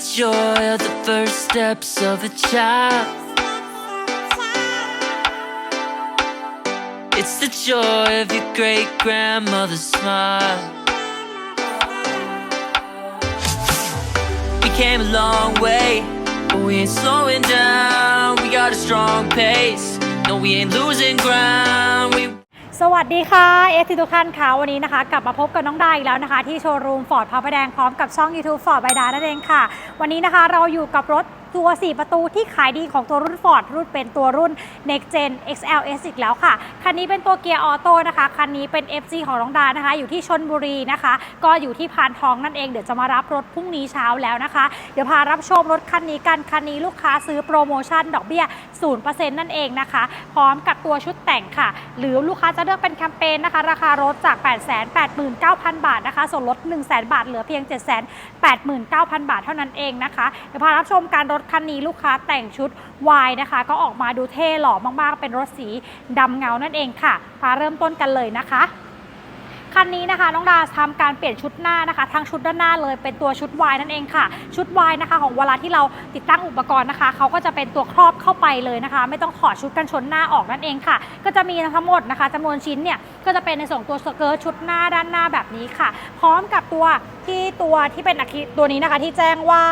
joy of the first steps of a child. It's the joy of your great grandmother's smile. We came a long way, but we ain't slowing down. We got a strong pace. No, we ain't losing ground. We สวัสดีค่ะเอสทีทุกท่านค่ะวันนี้นะคะ กลับมาพบกับน้องดาอีกแล้วนะคะ ที่โชว์รูมฟอร์ดพระประแดงพร้อมกับช่อง YouTube ฟอร์ดใบดานั่นเองค่ะ วันนี้นะคะเราอยู่กับรถ ตัว 4 ประตูที่ขายดีของตัวรุ่น Ford รุ่นเป็นตัวรุ่น Next Gen XLS อีกแล้วค่ะ คันนี้เป็นตัวเกียร์ออโต้นะคะ คันนี้เป็น FC ของน้องดานะคะ อยู่ที่ชนบุรีนะคะ ก็อยู่ที่พานทองนั่นเอง เดี๋ยวจะมารับรถพรุ่งนี้เช้าแล้วนะคะ เดี๋ยวพารับชมรถคันนี้กัน คันนี้ลูกค้าซื้อโปรโมชั่นดอกเบี้ย 0%นั่นเองนะคะ พร้อมกับตัวชุดแต่งค่ะ หรือลูกค้าจะเลือกเป็นแคมเปญนะคะ ราคารถจาก 889,000 บาทนะคะ ส่วนลด 1,000 0 บาท เหลือเพียง 789,000 บาทเท่านั้นเองนะคะ เดี๋ยวพารับชมการรถคันนี้ลูกค้าแต่งชุดวายนะคะ ก็ออกมาดูเท่หล่อมากๆ เป็นรถสีดำเงานั่นเองค่ะมาเริ่มต้นกันเลยนะคะ คันนี้นะคะน้องดาทำการเปลี่ยนชุดหน้านะคะทั้งชุดด้านหน้าเลยเป็นตัวชุดวายนั่นเองค่ะ ชุดวายนะคะ ของเวลาที่เราติดตั้งอุปกรณ์นะคะเขาก็จะเป็นตัวครอบเข้าไปเลยนะคะ ไม่ต้องถอดชุดกันชนหน้าออกนั่นเองค่ะ ก็จะมีทั้งหมดนะคะจำนวนชิ้นเนี่ยก็จะเป็นในส่วนของตัวสเกิร์ตชุดหน้าด้านหน้าแบบนี้ค่ะ พร้อมกับตัวที่ตัวที่เป็นอะคริตัวนี้นะคะที่แจ้งว่า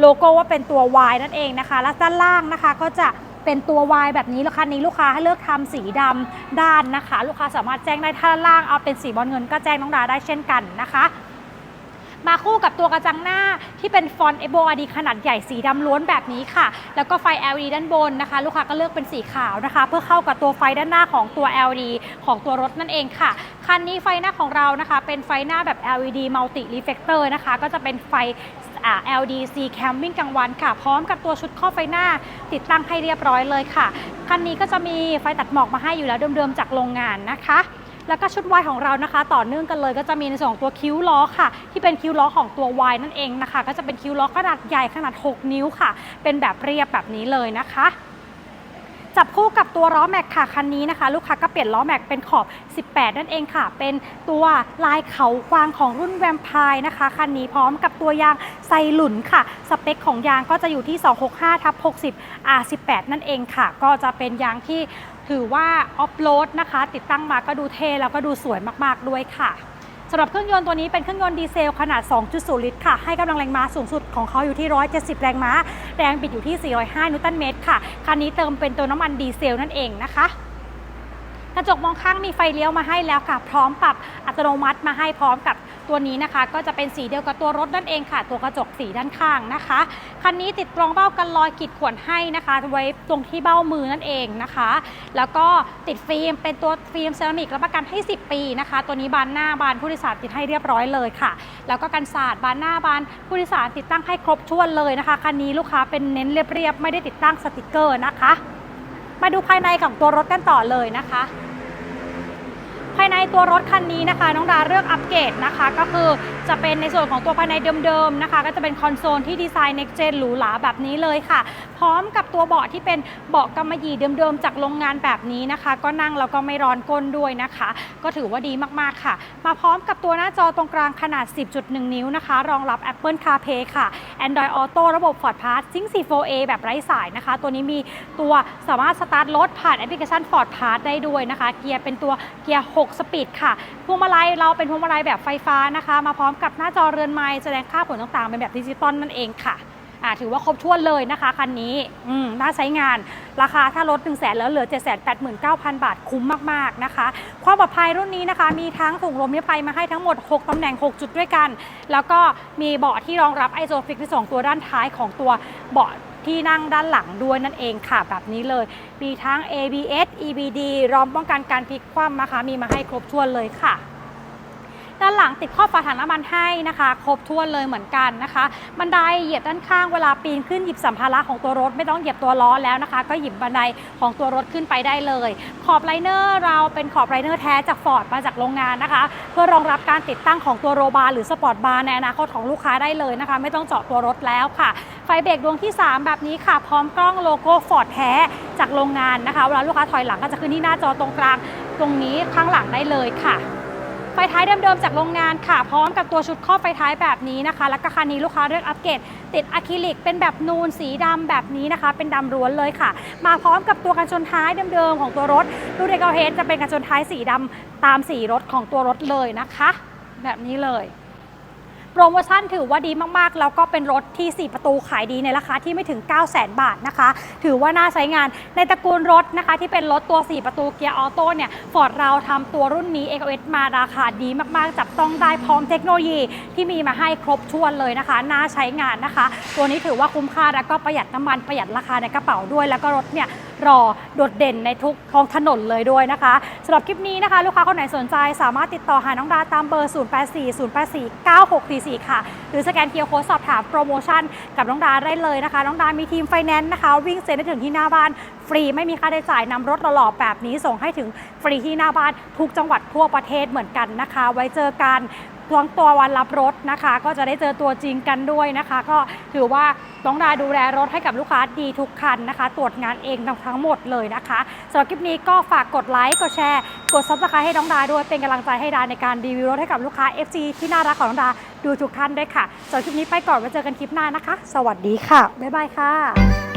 โลโก้ว่าเป็นตัว Y นั่นเองนะคะ และด้านล่างนะคะก็จะ เป็นตัว Y แบบนี้แล้วคันนี้ลูกค้าให้เลือกทำสีดำด้านนะคะ ลูกค้าสามารถแจ้งได้ถ้าล่างเอาเป็นสีบอลเงินก็แจ้งน้องดาได้เช่นกันนะคะมาคู่กับตัวกระจังหน้าที่เป็นฟอนต์ e b o r d ขนาดใหญ่สีดำล้วนแบบนี้ค่ะ แล้วก็ไฟ LED ด้านบนนะคะ ลูกค้าก็เลือกเป็นสีขาวนะคะ เพื่อเข้ากับตัวไฟด้านหน้าของตัว LED ของตัวรถนั่นเองค่ะ คันนี้ไฟหน้าของเรานะคะ เป็นไฟหน้าแบบ LED multi reflector นะคะ ก็จะเป็นไฟ LDC Cam วิ่งกลางวันค่ะ พร้อมกับตัวชุดครอบไฟหน้า ติดตั้งให้เรียบร้อยเลยค่ะ คันนี้ก็จะมีไฟตัดหมอกมาให้อยู่แล้วเดิมๆจากโรงงานนะคะแล้วก็ชุดวายของเรานะคะ ต่อเนื่องกันเลยก็จะมีในส่วนของตัวคิ้วล้อค่ะ ที่เป็นคิ้วล้อของตัววายนั่นเองนะคะ ก็จะเป็นคิ้วล้อขนาดใหญ่ขนาด 6 นิ้วค่ะ เป็นแบบเรียบแบบนี้เลยนะคะ จับคู่กับตัวล้อแม็กค่ะคันนี้นะคะ ลูกค้าก็เปลี่ยนล้อแม็กเป็นขอบ 18 นั่นเองค่ะ เป็นตัวลายเขากวางของรุ่นแวมไพร์นะคะคันนี้พร้อมกับตัวยางไซหลุนค่ะ สเปคของยางก็จะอยู่ที่ 265ทับ60 R18 นั่นเองค่ะ ก็จะเป็นยางที่ถือว่าออฟโรดนะคะ ติดตั้งมาก็ดูเท่แล้วก็ดูสวยมาก ๆ ด้วยค่ะ สำหรับเครื่องยนต์ตัวนี้เป็นเครื่องยนต์ดีเซลขนาด 2.0 ลิตรค่ะ ให้กำลังแรงม้าสูงสุดของเขาอยู่ที่ 170 แรงม้า แรงบิดอยู่ที่ 405 นิวตันเมตรค่ะ คันนี้เติมเป็นตัวน้ำมันดีเซลนั่นเองนะคะกระจกมองข้างมีไฟเลี้ยวมาให้แล้วค่ะ พร้อมปรับอัตโนมัติมาให้พร้อมกับ ตัวนี้นะคะก็จะเป็นสีเดียวกับตัวรถนั่นเองค่ะ ตัวกระจกสีด้านข้างนะคะ คันนี้ติดกรองเบ้ากันรอยขีดข่วนให้นะคะ ไว้ตรงที่เบ้ามือนั่นเองนะคะ แล้วก็ติดฟิล์มเป็นตัวฟิล์มเซรามิกรับประกันให้ 10 ปีนะคะ ตัวนี้บานหน้าบานผู้โดยสารติดให้เรียบร้อยเลยค่ะ แล้วก็กันศาสตร์บานหน้าบานผู้โดยสารติดตั้งให้ครบถ้วนเลยนะคะ คันนี้ลูกค้าเป็นเน้นเรียบๆไม่ได้ติดตั้งสติกเกอร์นะคะ มาดูภายในของตัวรถกันต่อเลยนะคะ ภายในตัวรถคันนี้นะคะ น้องดาเลือกอัปเกรดนะคะ ก็คือจะเป็นในส่วนของตัวภายในเดิมๆนะคะ ก็จะเป็นคอนโซลที่ดีไซน์ next gen หรูหราแบบนี้เลยค่ะ พร้อมกับตัวเบาะที่เป็นเบาะกำมะหยี่เดิมๆจากโรงงานแบบนี้นะคะ ก็นั่งแล้วก็ไม่ร้อนก้นด้วยนะคะ ก็ถือว่าดีมากๆค่ะ มาพร้อมกับตัวหน้าจอตรงกลางขนาด 10.1 นิ้วนะคะ รองรับ Apple CarPlay ค่ะ Android Auto ระบบ Ford Pass Sync 4 a แบบไร้สายนะคะ ตัวนี้มีตัวสามารถสตาร์ทรถผ่านแอปพลิเคชัน Ford Pass ได้ด้วยนะคะ เกียร์เป็นตัวเกียร์6 6 สปีดค่ะ พวงมาลัยเราเป็นพวงมาลัยแบบไฟฟ้านะคะ มาพร้อมกับหน้าจอเรือนไม้แสดงค่าผลต่างๆ เป็นแบบดิจิตอลนั่นเองค่ะอ่าถือว่าครบถ้วนเลยนะคะคันนี้อืมน่าใช้งานราคาถ้าลด1 0 0 0 0แสนแล้วเหลือ 7 8 9 0 0 0 บาทคุ้มมากๆนะคะ ความปลอดภัยรุ่นนี้นะคะ มีทั้งถุงลมนิรภัยมาให้ทั้งหมด 6 ตำแหน่ง 6 จุดด้วยกัน แล้วก็มีเบาะที่รองรับไอโซฟิกที่สองตัวด้านท้ายของตัวเบาะ ที่นั่งด้านหลังด้วยนั่นเองค่ะ แบบนี้เลย มีทั้ง ABS EBD รอมป้องกันการพลิกคว่ำนะคะ มีมาให้ครบถ้วนเลยค่ะ ด้านหลังติดข้อบฝาถังน้ำมันให้นะคะ ครบถ้วนเลยเหมือนกันนะคะ บันไดเหยียบด้านข้างเวลาปีนขึ้นหยิบสัมภาระของตัวรถไม่ต้องเหยียบตัวล้อแล้วนะคะ ก็หยิบบันไดของตัวรถขึ้นไปได้เลย ขอบไลเนอร์เราเป็นขอบไลเนอร์แท้จากฟอร์ดมาจากโรงงานนะคะ เพื่อรองรับการติดตั้งของตัวโรบาร์หรือสปอร์ตบาร์ในอนาคตของลูกค้าได้เลยนะคะ ไม่ต้องเจาะตัวรถแล้วค่ะ ไฟเบรกดวงที่ 3 แบบนี้ค่ะ พร้อมกล้องโลโก้ฟอร์ดแท้จากโรงงานนะคะเวลาลูกค้าถอยหลังก็จะขึ้นที่หน้าจอตรงกลางตรงนี้ข้างหลังได้เลยค่ะ ไฟท้ายเดิมๆจากโรงงานค่ะ พร้อมกับตัวชุดครอบไฟท้ายแบบนี้นะคะ แล้วก็คันนี้ลูกค้าเลือกอัปเกรดติดอะคริลิกเป็นแบบนูนสีดำแบบนี้นะคะ เป็นดำล้วนเลยค่ะ มาพร้อมกับตัวกันชนท้ายเดิมๆของตัวรถดูเดกเฮดจะเป็นกันชนท้ายสีดำตามสีรถของตัวรถเลยนะคะ แบบนี้เลย โปรโมชั่นถือว่าดีมากๆ แล้วก็เป็นรถที่ 4 ประตูขายดีในราคาที่ไม่ถึง 9 0 0 0 0 บาทนะคะ ถือว่าน่าใช้งานในตระกูลรถนะคะ ที่เป็นรถตัว 4 ประตูเกียร์ออโต้เนี่ยฟอร์ดเราทำตัวรุ่นนี้ e x มาราคาดีมากๆ จับต้องได้พร้อมเทคโนโลยีที่มีมาให้ครบถ้วนเลยนะคะ น่าใช้งานนะคะ ตัวนี้ถือว่าคุ้มค่าแล้วก็ประหยัดน้ำมันประหยัดราคาในกระเป๋าด้วย แล้วก็รถเนี่ย รอโดดเด่นในทุกท้องถนนเลยด้วยนะคะสำหรับคลิปนี้นะคะ ลูกค้าคนไหนสนใจสามารถติดต่อหาน้องดาตามเบอร์ 0840849644 ค่ะ หรือสแกนเคียร์โค้ดสอบถามโปรโมชั่นกับน้องดาได้เลยนะคะ น้องดามีทีมไฟแนนซ์นะคะ วิ่งเซ็นได้ถึงที่หน้าบ้านฟรีไม่มีค่าใช้จ่ายนำรถหล่อๆแบบนี้ส่งให้ถึงฟรีที่หน้าบ้านทุกจังหวัดทั่วประเทศเหมือนกันนะคะ ไว้เจอกัน ทวงตัววันรับรถนะคะ ก็จะได้เจอตัวจริงกันด้วยนะคะ ก็ถือว่าน้องดาดูแลรถให้กับลูกค้าดีทุกคันนะคะ ตรวจงานเองทั้งหมดเลยนะคะสำหรับคลิปนี้ก็ฝากกดไลค์กดแชร์ กดซับสไครต์ให้น้องดาด้วยเป็นกำลังใจให้ดาในการรีวิวรถให้กับลูกค้า FC ที่น่ารักของน้องดาดูทุกท่านด้วยค่ะสำหรับคลิปนี้ไปก่อนไว้เจอกันคลิปหน้านะคะ สวัสดีค่ะบ๊ายบายค่ะ